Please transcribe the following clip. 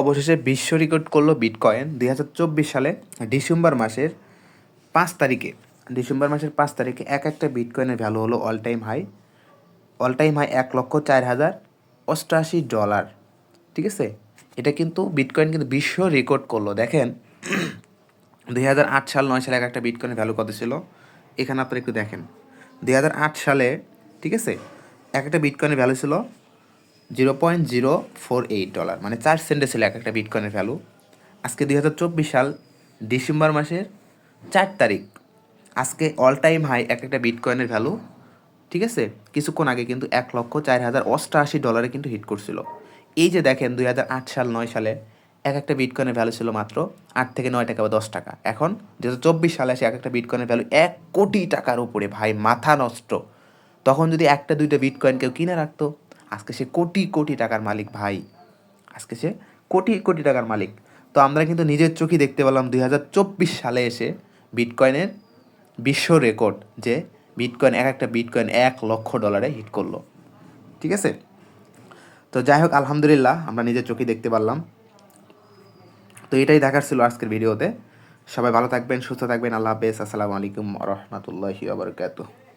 অবশেষে বিশ্ব রেকর্ড করল বিটকয়েন দুই হাজার চব্বিশ সালে ডিসেম্বর মাসের পাঁচ তারিখে। ডিসেম্বর মাসের পাঁচ তারিখে এক একটা বিটকয়েনের ভ্যালু হলো all time high all time high এক লক্ষ চার হাজার অষ্টআশি ডলার ঠিক আছে? এটা কিন্তু বিটকয়েন কিন্তু বিশ্ব রেকর্ড করল। দেখেন, দুই হাজার আট সাল নয় সালে এক একটা বিটকয়েনের ভ্যালু কত ছিল? এখানে আপনারা একটু দেখেন। দুই হাজার আট সালে, ঠিক আছে? এক একটা বিটকয়েনের ভ্যালু ছিল zero point zero four eight dollar মানে চার সেন্টে ছিল এক একটা বিটকয়েনের ভ্যালু আজকে দুই হাজার চব্বিশ সাল, ডিসেম্বর মাসের চার তারিখ, আজকে অল টাইম হাই এক একটা বিটকয়েনের ভ্যালু ঠিক আছে? কিছুক্ষণ আগে কিন্তু এক লক্ষ চার হাজার অষ্টআশি ডলারে কিন্তু হিট করছিল। এই যে দেখেন, দুই হাজার আট সাল, নয় সালে এক একটা বিটকয়েনের ভ্যালু ছিল মাত্র আট থেকে নয় টাকা বা দশ টাকা। এখন দু হাজার চব্বিশ সালে এসে এক একটা বিটকয়েনের ভ্যালু এক কোটি টাকার উপরে, ভাই, মাথা নষ্ট। তখন যদি একটা দুইটা বিটকয়েন কেউ কিনে রাখতো আজকে সে কোটি কোটি টাকার মালিক ভাই। আজকে সে কোটি কোটি টাকার মালিক। তো আমরা কিন্তু নিজের চোখে দেখতে পেলাম দুই হাজার চব্বিশ সালে এসে বিটকয়েনের বিশ্ব রেকর্ড যে বিটকয়েন এক একটা বিটকয়েন এক লক্ষ ডলারে হিট করল। ঠিক আছে? তো যাই হোক, আলহামদুলিল্লাহ আমরা নিজের চোখে দেখতে পারলাম। তো এটাই দেখার ছিল আজকের ভিডিওতে। সবাই ভালো থাকবেন, সুস্থ থাকবেন। আল্লাহ হাফেজ। আসসালামু আলাইকুম রহমতুল্লাহি আবরকাতুহ